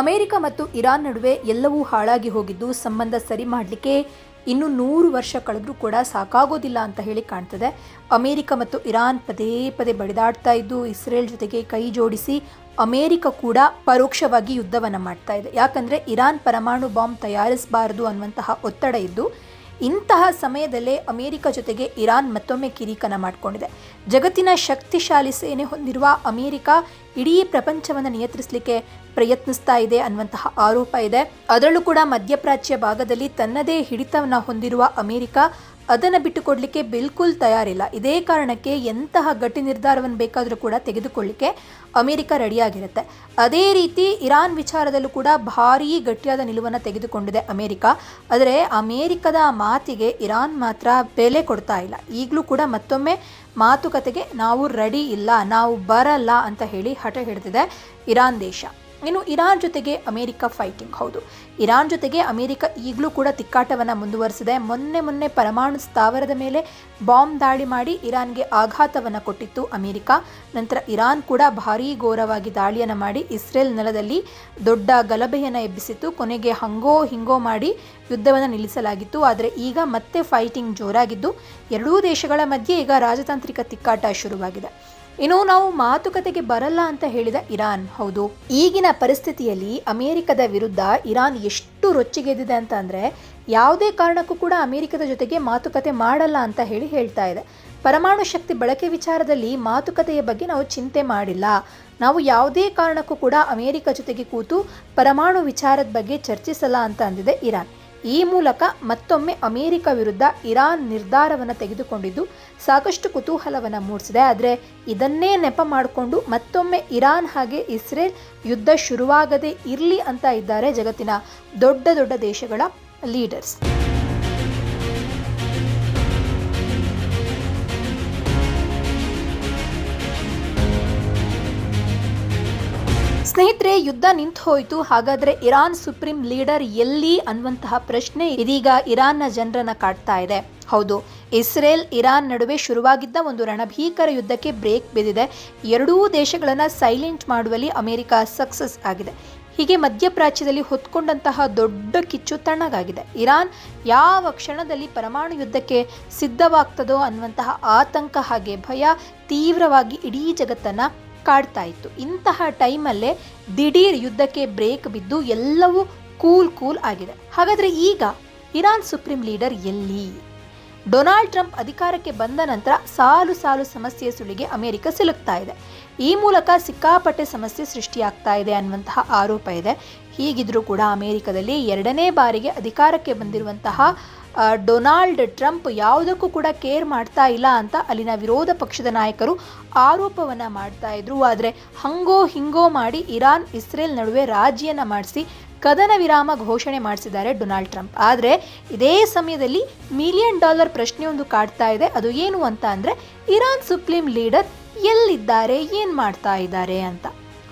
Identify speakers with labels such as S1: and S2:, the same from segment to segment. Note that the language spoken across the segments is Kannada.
S1: ಅಮೆರಿಕ ಮತ್ತು ಇರಾನ್ ನಡುವೆ ಎಲ್ಲವೂ ಹಾಳಾಗಿ ಹೋಗಿದ್ದು ಸಂಬಂಧ ಸರಿ ಮಾಡಲಿಕ್ಕೆ ಇನ್ನು ನೂರು ವರ್ಷ ಕಳೆದರೂ ಕೂಡ ಸಾಕಾಗೋದಿಲ್ಲ ಅಂತ ಹೇಳಿ ಕಾಣ್ತದೆ. ಅಮೇರಿಕ ಮತ್ತು ಇರಾನ್ ಪದೇ ಪದೇ ಬಡಿದಾಡ್ತಾ ಇದ್ದು ಇಸ್ರೇಲ್ ಜೊತೆಗೆ ಕೈ ಜೋಡಿಸಿ ಅಮೇರಿಕ ಕೂಡ ಪರೋಕ್ಷವಾಗಿ ಯುದ್ಧವನ್ನು ಮಾಡ್ತಾ ಇದೆ. ಯಾಕಂದರೆ ಇರಾನ್ ಪರಮಾಣು ಬಾಂಬ್ ತಯಾರಿಸಬಾರದು ಅನ್ನುವಂತಹ ಒತ್ತಡ ಇದ್ದು ಇಂತಹ ಸಮಯದಲ್ಲೇ ಅಮೆರಿಕ ಜೊತೆಗೆ ಇರಾನ್ ಮತ್ತೊಮ್ಮೆ ಕಿರಿಕನ ಮಾಡಿಕೊಂಡಿದೆ. ಜಗತ್ತಿನ ಶಕ್ತಿಶಾಲಿ ಸೇನೆ ಹೊಂದಿರುವ ಅಮೆರಿಕ ಇಡೀ ಪ್ರಪಂಚವನ್ನು ನಿಯಂತ್ರಿಸಲಿಕ್ಕೆ ಪ್ರಯತ್ನಿಸ್ತಾ ಇದೆ ಅನ್ನುವಂತಹ ಆರೋಪ ಇದೆ. ಅದರಲ್ಲೂ ಕೂಡ ಮಧ್ಯಪ್ರಾಚ್ಯ ಭಾಗದಲ್ಲಿ ತನ್ನದೇ ಹಿಡಿತವನ್ನು ಹೊಂದಿರುವ ಅಮೆರಿಕ ಅದನ್ನು ಬಿಟ್ಟುಕೊಡ್ಲಿಕ್ಕೆ ಬಿಲ್ಕುಲ್ ತಯಾರಿಲ್ಲ. ಇದೇ ಕಾರಣಕ್ಕೆ ಎಂತಹ ಗಟ್ಟಿ ನಿರ್ಧಾರವನ್ನು ಬೇಕಾದರೂ ಕೂಡ ತೆಗೆದುಕೊಳ್ಳಿಕ್ಕೆ ಅಮೆರಿಕ ರೆಡಿಯಾಗಿರುತ್ತೆ. ಅದೇ ರೀತಿ ಇರಾನ್ ವಿಚಾರದಲ್ಲೂ ಕೂಡ ಭಾರೀ ಗಟ್ಟಿಯಾದ ನಿಲುವನ್ನು ತೆಗೆದುಕೊಂಡಿದೆ ಅಮೆರಿಕ. ಆದರೆ ಅಮೆರಿಕದ ಮಾತಿಗೆ ಇರಾನ್ ಮಾತ್ರ ಬೆಲೆ ಕೊಡ್ತಾ ಇಲ್ಲ. ಈಗಲೂ ಕೂಡ ಮತ್ತೊಮ್ಮೆ ಮಾತುಕತೆಗೆ ನಾವು ರೆಡಿ ಇಲ್ಲ, ನಾವು ಬರಲ್ಲ ಅಂತ ಹೇಳಿ ಹಠ ಹಿಡಿದಿದೆ ಇರಾನ್ ದೇಶ. ಇನ್ನು ಇರಾನ್ ಜೊತೆಗೆ ಅಮೆರಿಕ ಫೈಟಿಂಗ್ ಹೌದು. ಇರಾನ್ ಜೊತೆಗೆ ಅಮೆರಿಕ ಈಗಲೂ ಕೂಡ ತಿಕ್ಕಾಟವನ್ನು ಮುಂದುವರಿಸಿದೆ. ಮೊನ್ನೆ ಮೊನ್ನೆ ಪರಮಾಣು ಸ್ಥಾವರದ ಮೇಲೆ ಬಾಂಬ್ ದಾಳಿ ಮಾಡಿ ಇರಾನ್ಗೆ ಆಘಾತವನ್ನು ಕೊಟ್ಟಿತ್ತು ಅಮೆರಿಕ. ನಂತರ ಇರಾನ್ ಕೂಡ ಭಾರೀ ಘೋರವಾಗಿ ದಾಳಿಯನ್ನು ಮಾಡಿ ಇಸ್ರೇಲ್ ನೆಲದಲ್ಲಿ ದೊಡ್ಡ ಗಲಭೆಯನ್ನು ಎಬ್ಬಿಸಿತ್ತು. ಕೊನೆಗೆ ಹಂಗೋ ಹಿಂಗೋ ಮಾಡಿ ಯುದ್ಧವನ್ನು ನಿಲ್ಲಿಸಲಾಗಿತ್ತು. ಆದರೆ ಈಗ ಮತ್ತೆ ಫೈಟಿಂಗ್ ಜೋರಾಗಿದ್ದು, ಎರಡೂ ದೇಶಗಳ ಮಧ್ಯೆ ಈಗ ರಾಜತಾಂತ್ರಿಕ ತಿಕ್ಕಾಟ ಶುರುವಾಗಿದೆ. ಇನ್ನು ನಾವು ಮಾತುಕತೆಗೆ ಬರಲ್ಲ ಅಂತ ಹೇಳಿದ ಇರಾನ್, ಹೌದು. ಈಗಿನ ಪರಿಸ್ಥಿತಿಯಲ್ಲಿ ಅಮೆರಿಕದ ವಿರುದ್ಧ ಇರಾನ್ ಎಷ್ಟು ರೊಚ್ಚಿಗೆದ್ದಿದೆ ಅಂತ ಅಂದರೆ ಯಾವುದೇ ಕಾರಣಕ್ಕೂ ಕೂಡ ಅಮೆರಿಕದ ಜೊತೆಗೆ ಮಾತುಕತೆ ಮಾಡಲ್ಲ ಅಂತ ಹೇಳಿ ಹೇಳ್ತಾ ಇದೆ. ಪರಮಾಣು ಶಕ್ತಿ ಬಳಕೆ ವಿಚಾರದಲ್ಲಿ ಮಾತುಕತೆಯ ಬಗ್ಗೆ ನಾವು ಚಿಂತೆ ಮಾಡಿಲ್ಲ. ನಾವು ಯಾವುದೇ ಕಾರಣಕ್ಕೂ ಕೂಡ ಅಮೆರಿಕ ಜೊತೆಗೆ ಕೂತು ಪರಮಾಣು ವಿಚಾರದ ಬಗ್ಗೆ ಚರ್ಚಿಸಲ್ಲ ಅಂತ ಅಂದಿದೆ ಇರಾನ್. ಈ ಮೂಲಕ ಮತ್ತೊಮ್ಮೆ ಅಮೆರಿಕ ವಿರುದ್ಧ ಇರಾನ್ ನಿರ್ಧಾರವನ್ನು ತೆಗೆದುಕೊಂಡಿದ್ದು, ಸಾಕಷ್ಟು ಕುತೂಹಲವನ್ನು ಮೂಡಿಸಿದೆ. ಆದರೆ ಇದನ್ನೇ ನೆಪ ಮಾಡಿಕೊಂಡು ಮತ್ತೊಮ್ಮೆ ಇರಾನ್ ಹಾಗೆ ಇಸ್ರೇಲ್ ಯುದ್ಧ ಶುರುವಾಗದೇ ಇರಲಿ ಅಂತ ಇದ್ದಾರೆ ಜಗತ್ತಿನ ದೊಡ್ಡ ದೊಡ್ಡ ದೇಶಗಳ ಲೀಡರ್ಸ್. ಸ್ನೇಹಿತರೆ, ಯುದ್ಧ ನಿಂತು ಹೋಯಿತು. ಹಾಗಾದ್ರೆ ಇರಾನ್ ಸುಪ್ರೀಂ ಲೀಡರ್ ಎಲ್ಲಿ ಅನ್ನುವಂತಹ ಪ್ರಶ್ನೆ ಇದೀಗ ಇರಾನ್ನ ಜನರನ್ನ ಕಾಡ್ತಾ ಇದೆ. ಹೌದು, ಇಸ್ರೇಲ್ ಇರಾನ್ ನಡುವೆ ಶುರುವಾಗಿದ್ದ ಒಂದು ರಣಭೀಕರ ಯುದ್ಧಕ್ಕೆ ಬ್ರೇಕ್ ಬಿದ್ದಿದೆ. ಎರಡೂ ದೇಶಗಳನ್ನು ಸೈಲೆಂಟ್ ಮಾಡುವಲ್ಲಿ ಅಮೆರಿಕ ಸಕ್ಸಸ್ ಆಗಿದೆ. ಹೀಗೆ ಮಧ್ಯಪ್ರಾಚ್ಯದಲ್ಲಿ ಹೊತ್ಕೊಂಡಂತಹ ದೊಡ್ಡ ಕಿಚ್ಚು ತಣ್ಣಗಾಗಿದೆ. ಇರಾನ್ ಯಾವ ಕ್ಷಣದಲ್ಲಿ ಪರಮಾಣು ಯುದ್ಧಕ್ಕೆ ಸಿದ್ಧವಾಗ್ತದೋ ಅನ್ನುವಂತಹ ಆತಂಕ ಹಾಗೆ ಭಯ ತೀವ್ರವಾಗಿ ಇಡೀ ಜಗತ್ತನ್ನು ಕಾಡ್ತಾ ಇತ್ತು. ಇಂತಹ ಟೈಮಲ್ಲೇ ದಿಢೀರ್ ಯುದ್ಧಕ್ಕೆ ಬ್ರೇಕ್ ಬಿದ್ದು ಎಲ್ಲವೂ ಕೂಲ್ ಕೂಲ್ ಆಗಿದೆ. ಹಾಗಾದರೆ ಈಗ ಇರಾನ್ ಸುಪ್ರೀಂ ಲೀಡರ್ ಎಲ್ಲಿ? ಡೊನಾಲ್ಡ್ ಟ್ರಂಪ್ ಅಧಿಕಾರಕ್ಕೆ ಬಂದ ನಂತರ ಸಾಲು ಸಾಲು ಸಮಸ್ಯೆಯ ಸುಳಿಗೆ ಅಮೆರಿಕ ಸಿಲುಕ್ತಾ ಇದೆ. ಈ ಮೂಲಕ ಸಿಕ್ಕಾಪಟ್ಟೆ ಸಮಸ್ಯೆ ಸೃಷ್ಟಿಯಾಗ್ತಾ ಇದೆ ಅನ್ನುವಂತಹ ಆರೋಪ ಇದೆ. ಹೀಗಿದ್ರೂ ಕೂಡ ಅಮೆರಿಕದಲ್ಲಿ ಎರಡನೇ ಬಾರಿಗೆ ಅಧಿಕಾರಕ್ಕೆ ಬಂದಿರುವಂತಹ ಡೊನಾಲ್ಡ್ ಟ್ರಂಪ್ ಯಾವುದಕ್ಕೂ ಕೂಡ ಕೇರ್ ಮಾಡ್ತಾ ಇಲ್ಲ ಅಂತ ಅಲ್ಲಿನ ವಿರೋಧ ಪಕ್ಷದ ನಾಯಕರು ಆರೋಪವನ್ನು ಮಾಡ್ತಾ ಇದ್ರು. ಆದರೆ ಹಂಗೋ ಹಿಂಗೋ ಮಾಡಿ ಇರಾನ್, ಇಸ್ರೇಲ್ ನಡುವೆ ರಾಜಿಯನ್ನು ಮಾಡಿಸಿ ಕದನ ವಿರಾಮ ಘೋಷಣೆ ಮಾಡಿಸಿದ್ದಾರೆ ಡೊನಾಲ್ಡ್ ಟ್ರಂಪ್. ಆದರೆ ಇದೇ ಸಮಯದಲ್ಲಿ ಮಿಲಿಯನ್ ಡಾಲರ್ ಪ್ರಶ್ನೆಯೊಂದು ಕಾಡ್ತಾ ಇದೆ. ಅದು ಏನು ಅಂತ ಅಂದರೆ ಇರಾನ್ ಸುಪ್ರೀಂ ಲೀಡರ್ ಎಲ್ಲಿದ್ದಾರೆ, ಏನು ಮಾಡ್ತಾ ಇದ್ದಾರೆ ಅಂತ.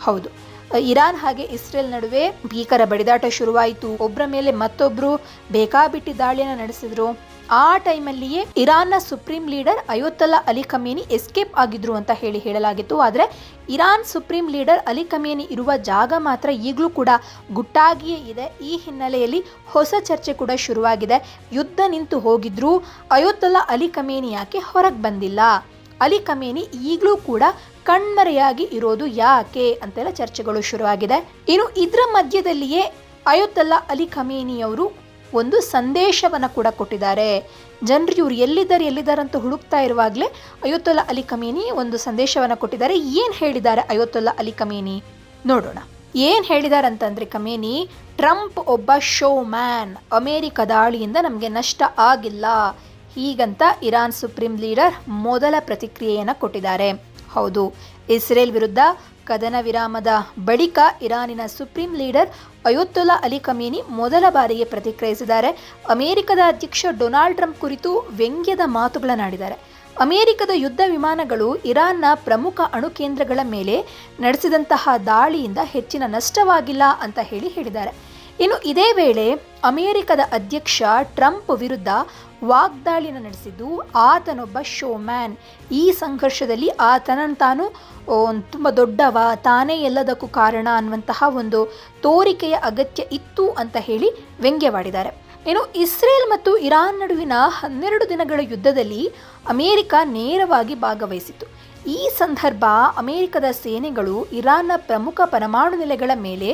S1: ಹೌದು. ಇರಾನ್ ಹಾಗೆ ಇಸ್ರೇಲ್ ನಡುವೆ ಭೀಕರ ಬಡಿದಾಟ ಶುರುವಾಯಿತು. ಒಬ್ಬರ ಮೇಲೆ ಮತ್ತೊಬ್ರು ಬೇಕಾಬಿಟ್ಟಿ ದಾಳಿಯನ್ನು ನಡೆಸಿದ್ರು. ಆ ಟೈಮಲ್ಲಿಯೇ ಇರಾನ್ನ supreme leader Ayatollah Ali Khamenei escape ಆಗಿದ್ರು ಅಂತ ಹೇಳಿ ಹೇಳಲಾಗಿತ್ತು. ಆದರೆ Iran supreme leader Ali Khamenei ಇರುವ ಜಾಗ ಮಾತ್ರ ಈಗಲೂ ಕೂಡ ಗುಟ್ಟಾಗಿಯೇ ಇದೆ. ಈ ಹಿನ್ನೆಲೆಯಲ್ಲಿ ಹೊಸ ಚರ್ಚೆ ಕೂಡ ಶುರುವಾಗಿದೆ. ಯುದ್ಧ ನಿಂತು ಹೋಗಿದ್ರೂ. ಅಯೋತ್ತಲ್ಲಾ ಅಲಿ ಕಮೇನಿ ಯಾಕೆ ಹೊರಗೆ ಬಂದಿಲ್ಲ? ಅಲಿ ಕಮೇನಿ ಈಗಲೂ ಕೂಡ ಕಣ್ಮರೆಯಾಗಿ ಇರೋದು ಯಾಕೆ ಅಂತೆಲ್ಲ ಚರ್ಚೆಗಳು ಶುರುವಾಗಿದೆ. ಇನ್ನು ಇದರ ಮಧ್ಯದಲ್ಲಿಯೇ ಅಯೋತ್ತಲ್ಲಾ ಅಲಿ ಖಮೇನಿಯವರು ಒಂದು ಸಂದೇಶವನ್ನು ಕೂಡ ಕೊಟ್ಟಿದ್ದಾರೆ. ಜನರು ಇವರು ಎಲ್ಲಿದ್ದಾರೆ ಎಲ್ಲಿದ್ದಾರೆ ಅಂತ ಹುಡುಕ್ತಾ ಇರುವಾಗಲೇ ಅಯೋತ್ತಲ್ಲಾ ಅಲಿ ಕಮೇನಿ ಒಂದು ಸಂದೇಶವನ್ನು ಕೊಟ್ಟಿದ್ದಾರೆ. ಏನು ಹೇಳಿದ್ದಾರೆ ಅಯೋತ್ತಲ್ಲಾ ಅಲಿ ಕಮೇನಿ ನೋಡೋಣ. ಏನು ಹೇಳಿದ್ದಾರೆ ಅಂತಂದರೆ ಕಮೇನಿ, ಟ್ರಂಪ್ ಒಬ್ಬ ಶೋ ಮ್ಯಾನ್ ಅಮೇರಿಕ ದಾಳಿಯಿಂದ ನಮಗೆ ನಷ್ಟ ಆಗಿಲ್ಲ. ಹೀಗಂತ ಇರಾನ್ ಸುಪ್ರೀಂ ಲೀಡರ್ ಮೊದಲ ಪ್ರತಿಕ್ರಿಯೆಯನ್ನು ಕೊಟ್ಟಿದ್ದಾರೆ. ಹೌದು, ಇಸ್ರೇಲ್ ವಿರುದ್ಧ ಕದನ ವಿರಾಮದ ಬಳಿಕ ಇರಾನಿನ supreme leader Ayatollah Ali Khamenei ಮೊದಲ ಬಾರಿಗೆ ಪ್ರತಿಕ್ರಿಯಿಸಿದ್ದಾರೆ. ಅಮೆರಿಕದ ಅಧ್ಯಕ್ಷ ಡೊನಾಲ್ಡ್ ಟ್ರಂಪ್ ಕುರಿತು ವ್ಯಂಗ್ಯದ ಮಾತುಗಳನ್ನಾಡಿದ್ದಾರೆ. ಅಮೆರಿಕದ ಯುದ್ಧ ವಿಮಾನಗಳು ಇರಾನ್ನ ಪ್ರಮುಖ ಅಣು ಕೇಂದ್ರಗಳ ಮೇಲೆ ನಡೆಸಿದಂತಹ ದಾಳಿಯಿಂದ ಹೆಚ್ಚಿನ ನಷ್ಟವಾಗಿಲ್ಲ ಅಂತ ಹೇಳಿ ಹೇಳಿದ್ದಾರೆ. ಇನ್ನು ಇದೇ ವೇಳೆ ಅಮೆರಿಕದ ಅಧ್ಯಕ್ಷ ಟ್ರಂಪ್ ವಿರುದ್ಧ ವಾಗ್ದಾಳಿನ ನಡೆಸಿದ್ದು ಆತನೊಬ್ಬ ಶೋಮ್ಯಾನ್. ಈ ಸಂಘರ್ಷದಲ್ಲಿ ಆತನನ್ನು ತಾನು ತುಂಬ ದೊಡ್ಡವ, ತಾನೇ ಎಲ್ಲದಕ್ಕೂ ಕಾರಣ ಅನ್ನುವಂತಹ ಒಂದು ತೋರಿಕೆಯ ಅಗತ್ಯ ಇತ್ತು ಅಂತ ಹೇಳಿ ವ್ಯಂಗ್ಯವಾಡಿದ್ದಾರೆ. ಇನ್ನು ಇಸ್ರೇಲ್ ಮತ್ತು ಇರಾನ್ ನಡುವಿನ ಹನ್ನೆರಡು ದಿನಗಳ ಯುದ್ಧದಲ್ಲಿ ಅಮೆರಿಕ ನೇರವಾಗಿ ಭಾಗವಹಿಸಿತು ಈ ಸಂದರ್ಭ ಅಮೆರಿಕದ ಸೇನೆಗಳು ಇರಾನ್ನ ಪ್ರಮುಖ ಪರಮಾಣು ನೆಲೆಗಳ ಮೇಲೆ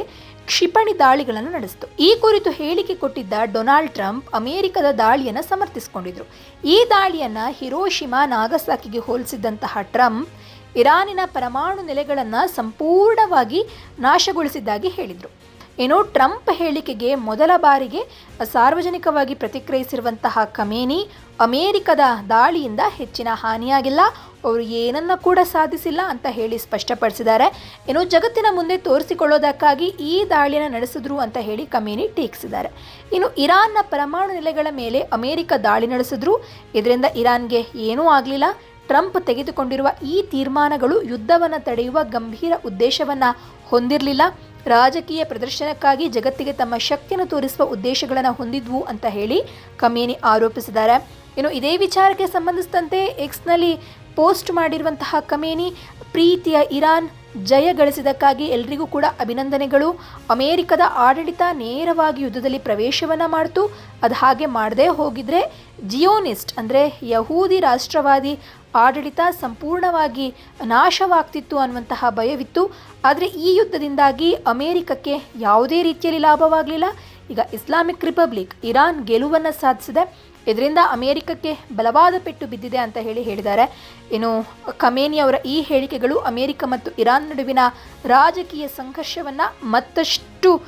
S1: ಕ್ಷಿಪಣಿ ದಾಳಿಗಳನ್ನು ನಡೆಸಿತು. ಈ ಕುರಿತು ಹೇಳಿಕೆ ಕೊಟ್ಟಿದ್ದ ಡೊನಾಲ್ಡ್ ಟ್ರಂಪ್ ಅಮೆರಿಕದ ದಾಳಿಯನ್ನು ಸಮರ್ಥಿಸಿಕೊಂಡಿದ್ರು. ಈ ದಾಳಿಯನ್ನು ಹಿರೋಶಿಮಾ ನಾಗಸಾಕಿಗೆ ಹೋಲಿಸಿದಂತಹ ಟ್ರಂಪ್ ಇರಾನಿನ ಪರಮಾಣು ನೆಲೆಗಳನ್ನು ಸಂಪೂರ್ಣವಾಗಿ ನಾಶಗೊಳಿಸಿದ್ದಾಗಿ ಹೇಳಿದರು. ಏನೋ ಟ್ರಂಪ್ ಹೇಳಿಕೆಗೆ ಮೊದಲ ಬಾರಿಗೆ ಸಾರ್ವಜನಿಕವಾಗಿ ಪ್ರತಿಕ್ರಿಯಿಸಿರುವಂತಹ ಕಮೇನಿ ಅಮೇರಿಕದ ದಾಳಿಯಿಂದ ಹೆಚ್ಚಿನ ಹಾನಿಯಾಗಿಲ್ಲ, ಅವರು ಏನನ್ನ ಕೂಡ ಸಾಧಿಸಿಲ್ಲ ಅಂತ ಹೇಳಿ ಸ್ಪಷ್ಟಪಡಿಸಿದ್ದಾರೆ. ಏನು ಜಗತ್ತಿನ ಮುಂದೆ ತೋರಿಸಿಕೊಳ್ಳೋದಕ್ಕಾಗಿ ಈ ದಾಳಿಯನ್ನು ನಡೆಸಿದ್ರು ಅಂತ ಹೇಳಿ ಕಮೇನಿ ಟೀಕಿಸಿದ್ದಾರೆ. ಇನ್ನು ಇರಾನ್ನ ಪರಮಾಣು ನೆಲೆಗಳ ಮೇಲೆ ಅಮೇರಿಕ ದಾಳಿ ನಡೆಸಿದ್ರು. ಇದರಿಂದ ಇರಾನ್ಗೆ ಏನೂ ಆಗಲಿಲ್ಲ. ಟ್ರಂಪ್ ತೆಗೆದುಕೊಂಡಿರುವ ಈ ತೀರ್ಮಾನಗಳು ಯುದ್ಧವನ್ನು ತಡೆಯುವ ಗಂಭೀರ ಉದ್ದೇಶವನ್ನು ಹೊಂದಿರಲಿಲ್ಲ. ರಾಜಕೀಯ ಪ್ರದರ್ಶನಕ್ಕಾಗಿ ಜಗತ್ತಿಗೆ ತಮ್ಮ ಶಕ್ತಿಯನ್ನು ತೋರಿಸುವ ಉದ್ದೇಶಗಳನ್ನು ಹೊಂದಿದ್ವು ಅಂತ ಹೇಳಿ ಕಮೇನಿ ಆರೋಪಿಸಿದ್ದಾರೆ. ಇನ್ನು ಇದೇ ವಿಚಾರಕ್ಕೆ ಸಂಬಂಧಿಸಿದಂತೆ ಎಕ್ಸ್ನಲ್ಲಿ ಪೋಸ್ಟ್ ಮಾಡಿರುವಂತಹ ಕಮೇನಿ ಪ್ರೀತಿಯ ಇರಾನ್ ಜಯ ಗಳಿಸಿದಕ್ಕಾಗಿ ಎಲ್ರಿಗೂ ಕೂಡ ಅಭಿನಂದನೆಗಳು. ಅಮೇರಿಕದ ಆಡಳಿತ ನೇರವಾಗಿ ಯುದ್ಧದಲ್ಲಿ ಪ್ರವೇಶವನ್ನು ಮಾಡ್ತು. ಅದು ಹಾಗೆ ಮಾಡದೇ ಹೋಗಿದ್ರೆ ಜಿಯೋನಿಸ್ಟ್ ಅಂದರೆ ಯಹೂದಿ ರಾಷ್ಟ್ರವಾದಿ ಆಡಳಿತ ಸಂಪೂರ್ಣವಾಗಿ ನಾಶವಾಗ್ತಿತ್ತು ಅನ್ನುವಂತಹ ಭಯವಿತ್ತು. ಆದರೆ ಈ ಯುದ್ಧದಿಂದಾಗಿ ಅಮೇರಿಕಕ್ಕೆ ಯಾವುದೇ ರೀತಿಯಲ್ಲಿ ಲಾಭವಾಗಲಿಲ್ಲ. ಈಗ ಇಸ್ಲಾಮಿಕ್ ರಿಪಬ್ಲಿಕ್ ಇರಾನ್ ಗೆಲುವನ್ನು ಸಾಧಿಸಿದೆ. ಇದರಿಂದ ಅಮೇರಿಕಕ್ಕೆ ಬಲವಾದ ಪೆಟ್ಟು ಬಿದ್ದಿದೆ ಅಂತ ಹೇಳಿ ಹೇಳಿದ್ದಾರೆ. ಇನ್ನು ಖಮೇನಿ ಈ ಹೇಳಿಕೆಗಳು ಅಮೇರಿಕ ಮತ್ತು ಇರಾನ್ ನಡುವಿನ ರಾಜಕೀಯ ಸಂಘರ್ಷವನ್ನು ಮತ್ತಷ್ಟು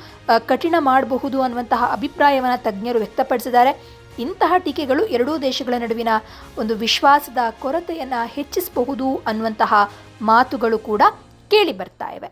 S1: ಕಠಿಣ ಮಾಡಬಹುದು ಅನ್ನುವಂತಹ ಅಭಿಪ್ರಾಯವನ್ನು ತಜ್ಞರು ವ್ಯಕ್ತಪಡಿಸಿದ್ದಾರೆ. ಇಂತಹ ಟೀಕೆಗಳು ಎರಡೂ ದೇಶಗಳ ನಡುವಿನ ಒಂದು ವಿಶ್ವಾಸದ ಕೊರತೆಯನ್ನು ಹೆಚ್ಚಿಸಬಹುದು ಅನ್ನುವಂತಹ ಮಾತುಗಳು ಕೂಡ ಕೇಳಿ ಬರ್ತಾ ಇವೆ.